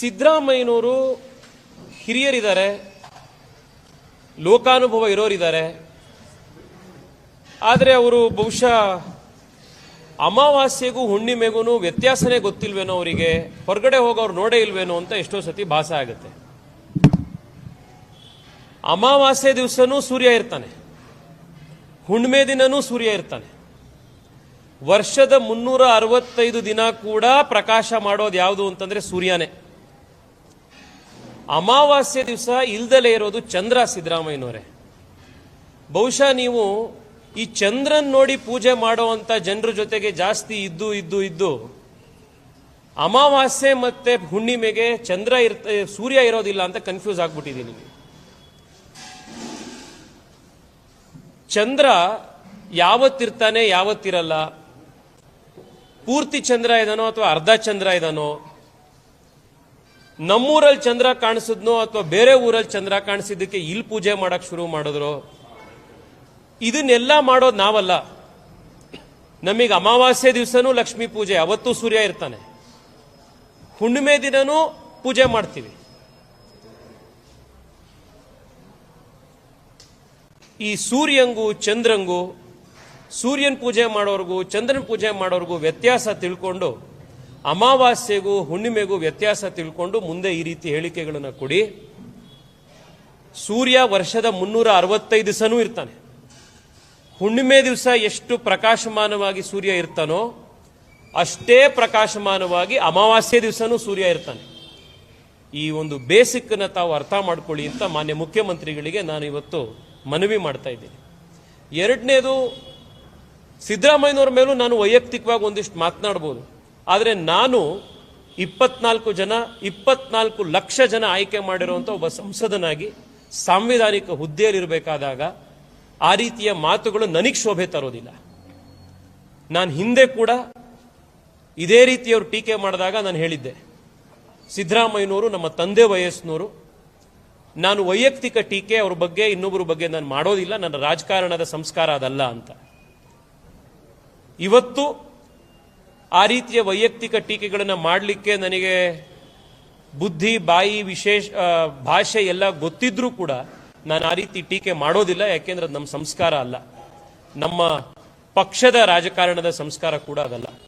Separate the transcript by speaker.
Speaker 1: ಸಿದ್ದರಾಮಯ್ಯನವರು ಹಿರಿಯರಿದ್ದಾರೆ, ಲೋಕಾನುಭವ ಇರೋರಿದ್ದಾರೆ. ಆದರೆ ಅವರು ಬಹುಶಃ ಅಮಾವಾಸ್ಯೆಗೂ ಹುಣ್ಣಿಮೆಗೂ ವ್ಯತ್ಯಾಸನೇ ಗೊತ್ತಿಲ್ವೇನೋ ಅವರಿಗೆ, ಹೊರಗಡೆ ಹೋಗೋರು ನೋಡೇ ಇಲ್ವೇನೋ ಅಂತ ಎಷ್ಟೋ ಸತಿ ಭಾಸ ಆಗುತ್ತೆ. ಅಮಾವಾಸ್ಯೆ ದಿವಸನೂ ಸೂರ್ಯ ಇರ್ತಾನೆ, ಹುಣ್ಣಿಮೆ ದಿನನೂ ಸೂರ್ಯ ಇರ್ತಾನೆ. ವರ್ಷದ ಮುನ್ನೂರ ಅರವತ್ತೈದು ದಿನ ಕೂಡ ಪ್ರಕಾಶ ಮಾಡೋದು ಯಾವುದು ಅಂತಂದ್ರೆ ಸೂರ್ಯನೇ. ಅಮಾವಾಸ್ಯೆ ದಿವಸ ಇಲ್ದಲೇ ಇರೋದು ಚಂದ್ರ ಸಿದ್ದರಾಮಯ್ಯನವರೇ. ಬಹುಶಃ ನೀವು ಈ ಚಂದ್ರನ್ ನೋಡಿ ಪೂಜೆ ಮಾಡುವಂಥ ಜನರ ಜೊತೆಗೆ ಜಾಸ್ತಿ ಇದ್ದು ಇದ್ದು ಇದ್ದು ಅಮಾವಾಸ್ಯೆ ಮತ್ತೆ ಹುಣ್ಣಿಮೆಗೆ ಚಂದ್ರ ಇರ್ತ, ಸೂರ್ಯ ಇರೋದಿಲ್ಲ ಅಂತ ಕನ್ಫ್ಯೂಸ್ ಆಗ್ಬಿಟ್ಟಿದ್ದೀನಿ ಚಂದ್ರ ಯಾವತ್ತಿರ್ತಾನೆ ಯಾವತ್ತಿರಲ್ಲ? ಪೂರ್ತಿ ಚಂದ್ರ ಇದಾನೋ ಅಥವಾ ಅರ್ಧ ಚಂದ್ರ ಇದಾನೋ? ನಮ್ಮೂರಲ್ಲಿ ಚಂದ್ರ ಕಾಣಿಸಿದ್ನೋ ಅಥವಾ ಬೇರೆ ಊರಲ್ಲಿ ಚಂದ್ರ ಕಾಣಿಸಿದ್ದಕ್ಕೆ ಇಲ್ಲಿ ಪೂಜೆ ಮಾಡಕ್ ಶುರು ಮಾಡಿದ್ರು? ಇದನ್ನೆಲ್ಲ ಮಾಡೋದು ನಾವಲ್ಲ. ನಮಗೆ ಅಮಾವಾಸ್ಯೆ ದಿವಸನೂ ಲಕ್ಷ್ಮೀ ಪೂಜೆ, ಅವತ್ತು ಸೂರ್ಯ ಇರ್ತಾನೆ. ಹುಣ್ಣಿಮೆ ದಿನನೂ ಪೂಜೆ ಮಾಡ್ತೀವಿ. ಈ ಸೂರ್ಯಂಗು, ಚಂದ್ರಂಗು, ಸೂರ್ಯನ ಪೂಜೆ ಮಾಡೋರ್ಗೂ, ಚಂದ್ರನ ಪೂಜೆ ಮಾಡೋರ್ಗೂ ವ್ಯತ್ಯಾಸ ತಿಳ್ಕೊಂಡು ಅಮಾವಾಸ್ಯೆಗೂ, ಹುಣ್ಣಿಮೆಗೂ ವ್ಯತ್ಯಾಸ ತಿಳ್ಕೊಂಡು ಮುಂದೆ ಈ ರೀತಿ ಹೇಳಿಕೆಗಳನ್ನು ಕೊಡಿ. ಸೂರ್ಯ ವರ್ಷದ ಮುನ್ನೂರ ಅರವತ್ತೈದು ದಿವಸನೂ ಇರ್ತಾನೆ. ಹುಣ್ಣಿಮೆ ದಿವಸ ಎಷ್ಟು ಪ್ರಕಾಶಮಾನವಾಗಿ ಸೂರ್ಯ ಇರ್ತಾನೋ, ಅಷ್ಟೇ ಪ್ರಕಾಶಮಾನವಾಗಿ ಅಮಾವಾಸ್ಯೆ ದಿವಸನೂ ಸೂರ್ಯ ಇರ್ತಾನೆ. ಈ ಒಂದು ಬೇಸಿಕ್ನ ತಾವು ಅರ್ಥ ಮಾಡ್ಕೊಳ್ಳಿ ಅಂತ ಮಾನ್ಯ ಮುಖ್ಯಮಂತ್ರಿಗಳಿಗೆ ನಾನು ಇವತ್ತು ಮನವಿ ಮಾಡ್ತಾ ಇದ್ದೀನಿ. ಎರಡನೇದು, ಸಿದ್ದರಾಮಯ್ಯನವ್ರ ಮೇಲೂ ನಾನು ವೈಯಕ್ತಿಕವಾಗಿ ಒಂದಿಷ್ಟು ಮಾತನಾಡ್ಬೋದು. ಆದರೆ ನಾನು ಇಪ್ಪತ್ನಾಲ್ಕು ಜನ, ಇಪ್ಪತ್ನಾಲ್ಕು ಲಕ್ಷ ಜನ ಆಯ್ಕೆ ಮಾಡಿರುವಂಥ ಒಬ್ಬ ಸಂಸದನಾಗಿ ಸಾಂವಿಧಾನಿಕ ಹುದ್ದೆಯಲ್ಲಿರಬೇಕಾದಾಗ ಆ ರೀತಿಯ ಮಾತುಗಳು ನನಗೆ ಶೋಭೆ ತರೋದಿಲ್ಲ. ನಾನು ಹಿಂದೆ ಕೂಡ ಇದೇ ರೀತಿಯವರು ಟೀಕೆ ಮಾಡಿದಾಗ ನಾನು ಹೇಳಿದ್ದೆ. ಸಿದ್ದರಾಮಯ್ಯನವರು, ನಮ್ಮ ತಂದೆ ವಯಸ್ಸಿನವರು, ನಾನು ವೈಯಕ್ತಿಕ ಟೀಕೆ ಅವ್ರ ಬಗ್ಗೆ, ಇನ್ನೊಬ್ಬರ ಬಗ್ಗೆ ನಾನು ಮಾಡೋದಿಲ್ಲ, ನನ್ನ ರಾಜಕಾರಣದ ಸಂಸ್ಕಾರ ಅದಲ್ಲ ಅಂತ. ಇವತ್ತು ಆ ರೀತಿಯ ವೈಯಕ್ತಿಕ ಟೀಕೆಗಳನ್ನು ಮಾಡಲಿಕ್ಕೆ ನನಗೆ ಬುದ್ಧಿ, ಬಾಯಿ, ವಿಶೇಷ ಭಾಷೆ ಎಲ್ಲ ಗೊತ್ತಿದ್ರೂ ಕೂಡ ನಾನು ಆ ರೀತಿ ಟೀಕೆ ಮಾಡೋದಿಲ್ಲ, ಯಾಕೆಂದ್ರೆ ಅದು ನಮ್ಮ ಸಂಸ್ಕಾರ ಅಲ್ಲ. ನಮ್ಮ ಪಕ್ಷದ ರಾಜಕಾರಣದ ಸಂಸ್ಕಾರ ಕೂಡ ಅದಲ್ಲ.